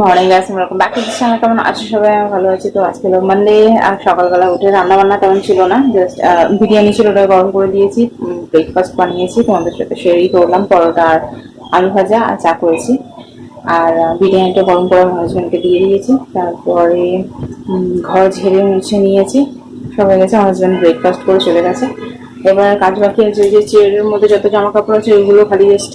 Morning guys to this channel কেমন আছো সবাই? আমি ভালো আছি। তো আজকে মানডে আর সকালবেলা উঠে রান্না বান্না তেমন ছিল না। জাস্ট বিরিয়ানি ছিল, ওটা গরম করে দিয়েছি ব্রেকফাস্ট বানিয়েছি। তোমাদের সাথে শেয়ারই করলাম, পরোটা আর আলু ভাজা আর চা করেছি। আর বিরিয়ানিটা গরম করে হাজব্যান্ডকে দিয়ে দিয়েছি। তারপরে ঘর ঝেড়ে মুছে নিয়েছি। সবাই গেছে, আমার হাজব্যান্ড ব্রেকফাস্ট করে চলে গেছে। এবার কাজ বাকি আছে, যে চেয়ারের মধ্যে যত জামা কাপড় আছে, ওইগুলো খালি জাস্ট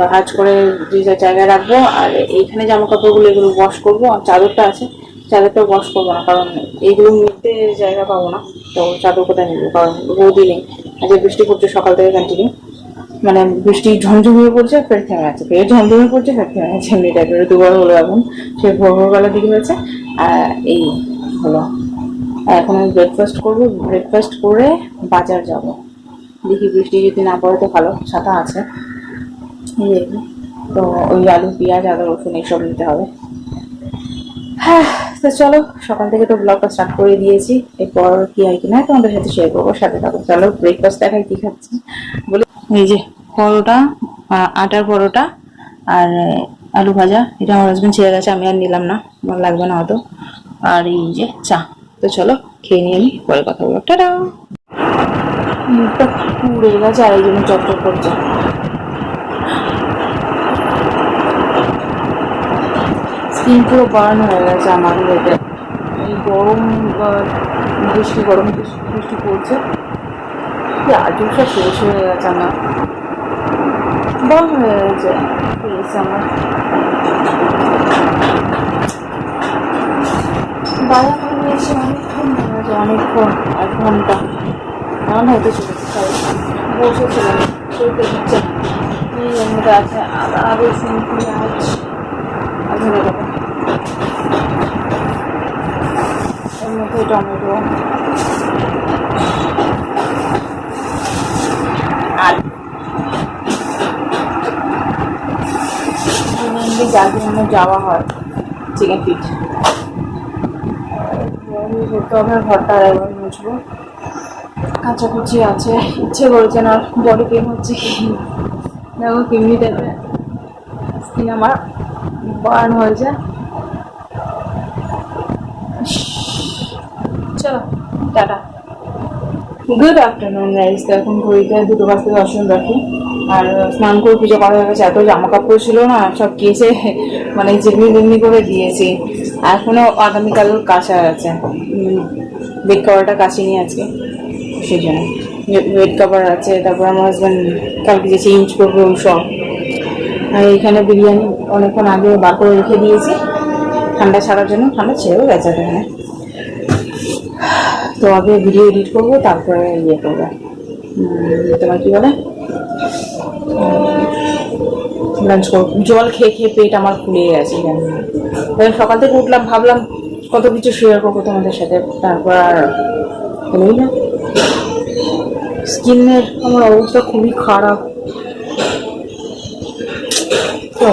ভাজ করে যে যা জায়গায় রাখব। আর এইখানে জামা কাপড়গুলো এগুলো ওয়াশ করব। আর চাদরটা আছে চাদরটা ওয়াশ করব না, কারণ এইগুলো নিতে জায়গা পাবো না। তো চাদর কোথায় নেব? কারণ রোদই নেই। আজকে বৃষ্টি পড়ছে, সকাল থেকে কন্টিনিউ মানে বৃষ্টি ঝমঝমিয়ে পড়ছে, ফের থেমে আছে ফের ঝমঝমিয়ে পড়ছে, ফের থেমে আছে এমনি টাইপের দুবার হলো এখন সে ভোর ভোরবেলার দিকে হয়েছে। আর এই হলো। এখন আমি ব্রেকফাস্ট করব। ব্রেকফাস্ট করে বাজার যাব। দেখি বৃষ্টি যদি না পড়ে তো ভালো, ছাতা আছে। এই তো ওই আলু, পেঁয়াজ, আদা, রসুন এইসব নিতে হবে। হ্যাঁ তো চলো, সকাল থেকে তো ব্লগটা স্টার্ট করে দিয়েছি। এরপর কি হয় কিনা তোমাদের সাথে শেয়ার করব, সাথে থাকো। চলো ব্রেকফাস্ট দেখাই কি খাচ্ছি। বলে, এই যে পরোটা আটার পরোটা আর আলু ভাজা। এটা আমার হাজবেন্ড ছেড়ে গেছে, আমি আর নিলাম না। আমার লাগবে না অত। আর এই যে চা। তো চলো, খেয়ে নিয়ে নিই পরে কথা বলব। টাটা! মুখটা পুড়ে গেছে আর এই জন্য চকচক করছে। স্কিন পুরো বার্ন হয়ে গেছে আমার এটা এই গরম বৃষ্টি গরম বৃষ্টি পড়ছে। সব শেষ হয়ে গেছে আমার। বার্ন হয়ে গেছে ফেস আমার। করে নিয়ে এসে অনেকক্ষণ হয়ে গেছে অনেকক্ষণ, এক ঘণ্টা। এমন হয়তো চলেছে তাই বসেছিলাম চলতে দিচ্ছে। না এই মধ্যে আছে আদা রসুন পেঁয়াজ আর মধ্যে টমেটো। মেনলি যার জন্য যাওয়া হয় চিকেন পিঠ করতে হবে ঘরটা একবার মুছবো। কাঁচাকুচি আছে। ইচ্ছে করেছে না, বডি পেন হচ্ছে কি দেখো, কেমনি টাইপের স্কিন আমার বার্ন হয়েছে। টাটা। গুড আফটারনুন গাইস তো এখন ঘড়িতে দুটো বাজতে মিনিট রাখি আর স্নান করে পুজো করা হয়ে গেছে। এত জামা কাপড় ছিল না, সব কেসে মানে যেমনি তেমনি করে দিয়েছি। এখনও আগামীকাল কাঁচা আছে। বেড কাভারটা কাচিনি আজকে। সেই জন্য বেড কাভার আছে, তারপর আমার হাজব্যান্ড কালকে যে চেঞ্জ করবে সব। আর এখানে বিরিয়ানি অনেকক্ষণ আগে বার করে রেখে দিয়েছি। ঠান্ডা ছাড়ার জন্য। ঠান্ডা ছেড়েও গেছে এখানে। তো আগে ভিডিও এডিট করব, তারপরে ইয়ে করব। তোমার কি বলে? লাঞ্চ করব। জল খেয়ে খেয়ে পেট আমার ফুলে গেছে জানি না। সকাল থেকে উঠলাম, ভাবলাম কত কিছু শেয়ার করব তোমাদের সাথে, তারপর আর হলোই না। স্কিনের আমার অবস্থা খুবই খারাপ।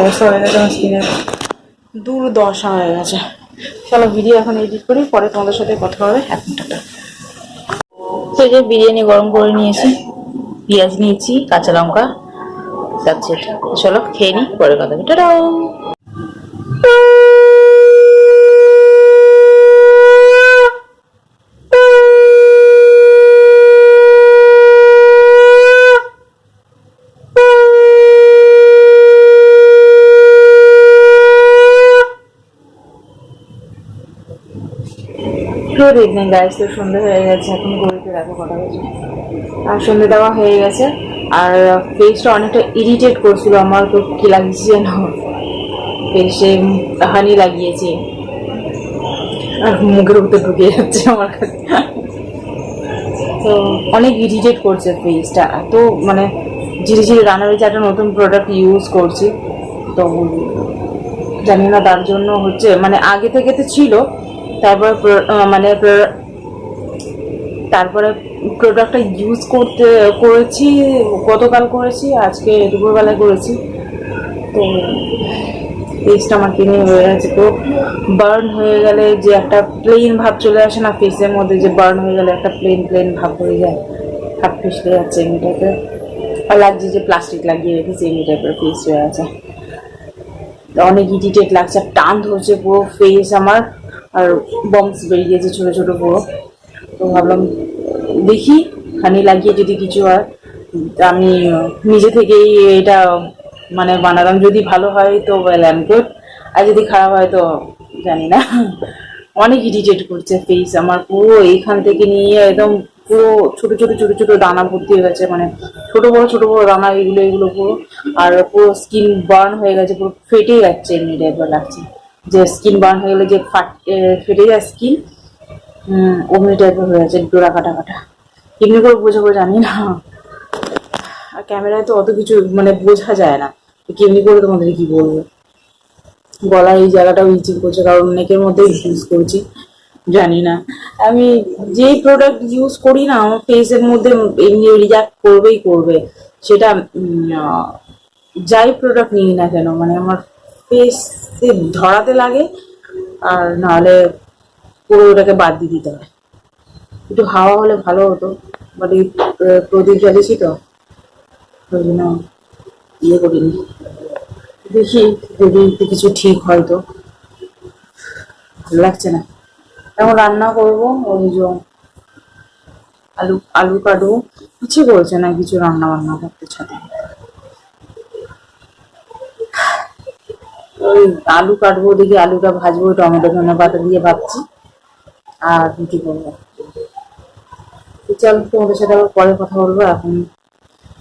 অবস্থা হয়ে গেছে আমার স্কিনের? দুর্দশা হয়ে গেছে। চলো ভিডিও এখন এডিট করি, পরে তোমাদের সাথে কথা হবে। এখন টাটা। তো যে বিরিয়ানি গরম করে নিয়েছি, পেঁয়াজ নিয়েছি, কাঁচা লঙ্কা চলো, খেয়ে নিই পরে কথা হবে। টাটা গুড ইভিনিং গাইস তো সন্ধ্যে হয়ে গেছে, এখন ঘড়িতে দেখো কটা বাজে। আর সন্ধ্যে দেওয়া হয়ে গেছে, আর ফেসটা অনেকটা ইরিটেট করছিল, আমার তো কি লাগছে যেন। ফেসে হানি লাগিয়েছি। আর মুখের ভিতরে ঢুকে যাচ্ছে আমার কাছে। তো অনেক ইরিটেট করছে ফেসটা এত মানে ঝিরিঝিরি রান্না হয়েছে একটা নতুন প্রোডাক্ট ইউজ করছি, তো জানি না তার জন্য হচ্ছে মানে আগে থেকে তো ছিল তারপর মানে তারপরে প্রোডাক্টটা ইউজ করতে, করেছি, গতকাল করেছি, আজকে দুপুরবেলায় করেছি। তো ফেসটা আমার কিনে হয়ে গেছে তো বার্ন হয়ে গেলে যে একটা প্লেন ভাব চলে আসে না ফেসের মধ্যে, যে বার্ন হয়ে গেলে একটা প্লেন প্লেন ভাব হয়ে যায়, হাত ফেসলে যাচ্ছে এমনি টাইপের আর লাগছে যে প্লাস্টিক লাগিয়ে রেখেছে এমনি টাইপের ফেস হয়ে আছে। অনেক ইরিটেট লাগছে টান ধরছে পুরো ফেস আমার। আর বমস বেরিয়ে গেছে ছোট ছোট পুরো। তো ভাবলাম, দেখি, খানি লাগিয়ে যদি কিছু হয় আমি নিজে থেকেই এটা মানে বানালাম। যদি ভালো হয় তো ওয়েল অ্যান্ড গুড আর যদি খারাপ হয় তো জানি না। অনেক ইরিটেট করছে ফেস আমার পুরো এইখান থেকে নিয়ে একদম পুরো ছোট ছোট ছোট ছোট দানা ভর্তি হয়ে গেছে। মানে ছোট বড় ছোট বড় দানা, এগুলো এগুলো পুরো। আর পুরো স্কিন বার্ন হয়ে গেছে, পুরো ফেটে যাচ্ছে, এমনি টাইপের লাগছে। যে স্কিন বার্ন হয়ে গেলে যে ফাট ফেটে যায় স্কিন অমনি টাইপের হয়ে যাচ্ছে, ডোরা কাটা কাটা। এমনি করে বোঝাবো জানি না। আর ক্যামেরায় তো অত কিছু মানে বোঝা যায় না কেমনি করে তোমাদের কি বলব। গলার এই জায়গাটাও ইচিং করছে, কারণ নেকের মধ্যে ইউজ করছি, জানি না। আমি যেই প্রোডাক্ট ইউজ করি না, আমার ফেসের মধ্যে এমনি রিয়াক্ট করবেই করবে। সেটা যাই প্রোডাক্ট নিই না কেন মানে আমার ফেসে ধরাতে লাগে, আর নাহলে পুরো ওটাকে বাদ দিয়ে দিতে হয়। একটু হাওয়া হলে ভালো হতো, বাট এই প্রদীপ জ্বালিয়েছি তো, ওই জন্য ইয়ে করিনি। দেখি যদি কিছু ঠিক হয় তো। ভালো লাগছে না। এখন রান্না করব, ওই যে আলু আলু কাটবো ইচ্ছে করছে না, কিছু রান্না বান্না করতে ছাদে ওই আলু কাটবো দেখি আলুটা ভাজবো টমেটো ধনে পাতা দিয়ে ভাবছি আর রুটি করবো তো চল তোমাদের সাথে আবার পরে কথা বলবো এখন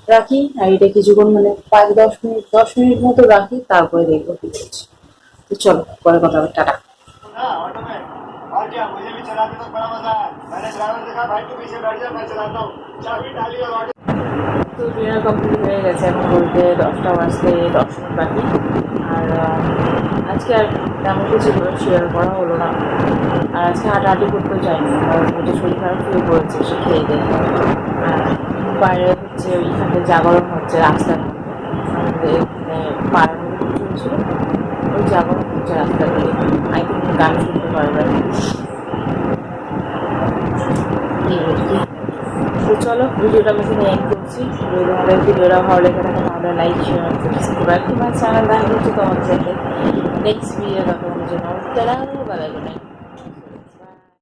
রাখি আর এটা কিছুক্ষণ মানে পাঁচ দশ মিনিট দশ মিনিট মতো রাখি তারপরে দেখবো কি করছি তো চলো পরে কথা হবে টাটা हाँ, ऑटो में और क्या मुझे भी चलाते तो बड़ा मजा है मैंने ड्राइवर से कहा भाई तू पीछे बैठ जा मैं चलाता हूँ चाबी डाली और ऑटो তো ডিনার কমপ্লিট হয়ে গেছে এখন বলতে দশটা বাজতে দশ মিনিট বাকি। আর আজকে আর তেমন কিছু শেয়ার করা হলো না। আর আজকে হাঁটাহাঁটি করতে যাইনি, কারণ ওটা শরীর খারাপ শুরু করেছে, সে খেয়ে আর বাইরে হচ্ছে ওইখানে জাগরণ হচ্ছে রাস্তার আমাদের পাড়ার মধ্যে ওই জাগরণ হচ্ছে রাস্তার দিকে আই থিঙ্ক গান শুনতে পারবে এই আর কি। তো চলো ভিডিওটা আমি এখানে এন্ড করছি। যদি তোমাদের ভিডিওটা ভালো লেগে থাকে, তাহলে লাইক শেয়ার সাবস্ক্রাইব তোমার চ্যানেল দেখা হচ্ছে তোমাদের সাথে নেক্সট ভিডিও তখন জন্য তারা নাইট